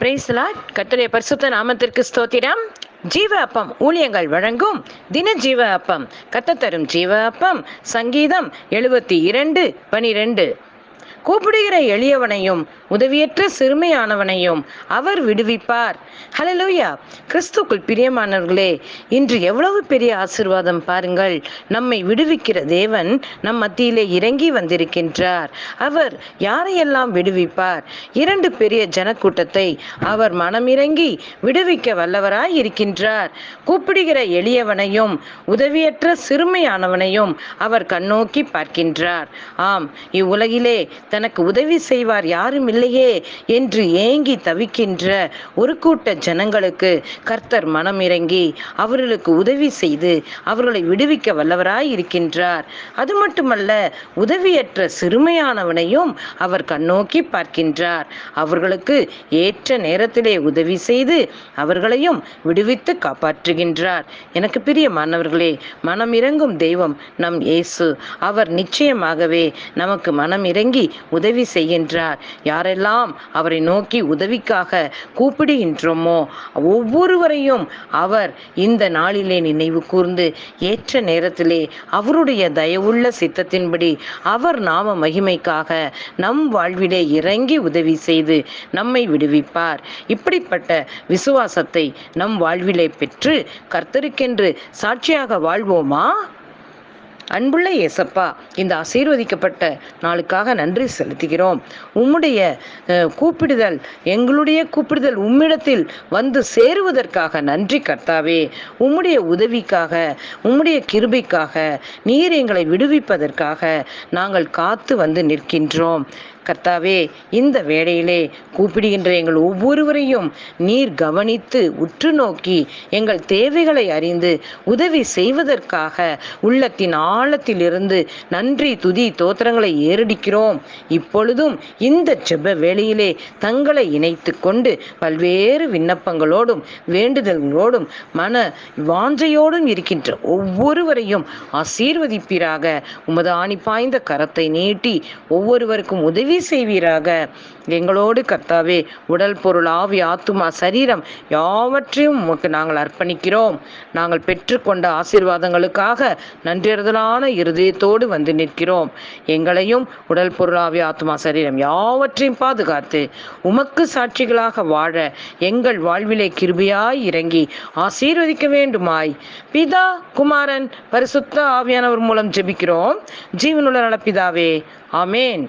பிரேசலா கர்த்தருடைய பரிசுத்த நாமத்திற்கு ஸ்தோத்திரம். ஜீவ அப்பம் ஊழியங்கள் வழங்கும் தின ஜீவ அப்பம் கத்த தரும் ஜீவ அப்பம் சங்கீதம் எழுபத்தி இரண்டு பனிரெண்டு. கூப்பிடுகிற எளியவனையும் உதவியற்ற சிறுமையானவனையும் அவர் விடுவிப்பார். ஹலலூயா கிறிஸ்துக்குள் பிரியமானவர்களே இன்று எவ்வளவு பெரிய ஆசிர்வாதம் பாருங்கள். நம்மை விடுவிக்கிற தேவன் நம் மத்தியிலே இறங்கி வந்திருக்கின்றார். அவர் யாரையெல்லாம் விடுவிப்பார்? இரண்டு பெரிய ஜனக்கூட்டத்தை அவர் மனமிறங்கி விடுவிக்க வல்லவராய் இருக்கின்றார். கூப்பிடுகிற எளியவனையும் உதவியற்ற சிறுமையானவனையும் அவர் கண்ணோக்கி பார்க்கின்றார். ஆம் இவ்வுலகிலே தனக்கு உதவி செய்வார் யாரும் இல்லையே என்று ஏங்கி தவிக்கின்ற ஒரு கூட்ட ஜனங்களுக்கு கர்த்தர் மனம் இறங்கி அவர்களுக்கு உதவி செய்து அவர்களை விடுவிக்க வல்லவராய் இருக்கின்றார். அது மட்டுமல்ல உதவியற்ற சிறுமையானவனையும் அவர் கண்ணோக்கி பார்க்கின்றார். அவர்களுக்கு ஏற்ற நேரத்திலே உதவி செய்து அவர்களையும் விடுவித்து காப்பாற்றுகின்றார். எனக்கு பிரியமானவர்களே மனம் இறங்கும் தெய்வம் நம் இயேசு. அவர் நிச்சயமாகவே நமக்கு மனம் இறங்கி உதவி செய்கின்றார். யாரெல்லாம் அவரை நோக்கி உதவிக்காக கூப்பிடுகின்றோமோ ஒவ்வொருவரையும் அவர் இந்த நாளிலே நினைவு கூர்ந்து ஏற்ற நேரத்திலே அவருடைய தயவுள்ள சித்தத்தின்படி அவர் நாம மகிமைக்காக நம் வாழ்விலே இறங்கி உதவி செய்து நம்மை விடுவிப்பார். இப்படிப்பட்ட விசுவாசத்தை நம் வாழ்விலே பெற்று கர்த்தருக்கென்று சாட்சியாக வாழ்வோமா? அன்புள்ள இயேசப்பா இந்த ஆசீர்வதிக்கப்பட்ட நாளுக்காக நன்றி செலுத்துகிறோம். உம்முடைய கூப்பிடுதல் எங்களுடைய கூப்பிடுதல் உம்மிடத்தில் வந்து சேருவதற்காக நன்றி கர்த்தாவே. உம்முடைய உதவிக்காக உம்முடைய கிருபைக்காக நீர் எங்களை விடுவிப்பதற்காக நாங்கள் காத்து வந்து நிற்கின்றோம். கர்த்தாவே இந்த வேளையிலே கூப்பிடுகின்ற எங்கள் ஒவ்வொருவரையும் நீர் கவனித்து உற்று நோக்கி எங்கள் தேவைகளை அறிந்து உதவி செய்வதற்காக உள்ளத்தின் ஆழத்திலிருந்து நன்றி துதி தோத்திரங்களை ஏறடிக்கிறோம். இப்பொழுதும் இந்த ஜெப வேளையிலே தங்களை இணைத்து கொண்டு பல்வேறு விண்ணப்பங்களோடும் வேண்டுதல்களோடும் மன வாஞ்சையோடும் இருக்கின்ற ஒவ்வொருவரையும் ஆசீர்வதிப்பீராக. உமது ஆணி பாய்ந்த கரத்தை நீட்டி ஒவ்வொருவருக்கும் உதவி செய்வீராக. எங்களோடு கர்த்தாவே உடல் பொருள் ஆவி ஆத்துமா சரீரம் யாவற்றையும் உமக்கு நாங்கள் அர்ப்பணிக்கிறோம். நாங்கள் பெற்றுக்கொண்ட ஆசீர்வாதங்களுக்காக நன்றியறுதலான இருதயத்தோடு வந்து நிற்கிறோம். எங்களையும் உடல் பொருள் ஆவி ஆத்துமா சரீரம் யாவற்றையும் பாதுகாத்து உமக்கு சாட்சிகளாக வாழ எங்கள் வாழ்விலே கிருபையாய் இறங்கி ஆசீர்வதிக்க வேண்டுமாய். பிதா குமாரன் பரிசுத்த ஆவியானவர் மூலம் ஜெபிக்கிறோம். ஜீவனுள்ள நலப்பிதாவே ஆமேன்.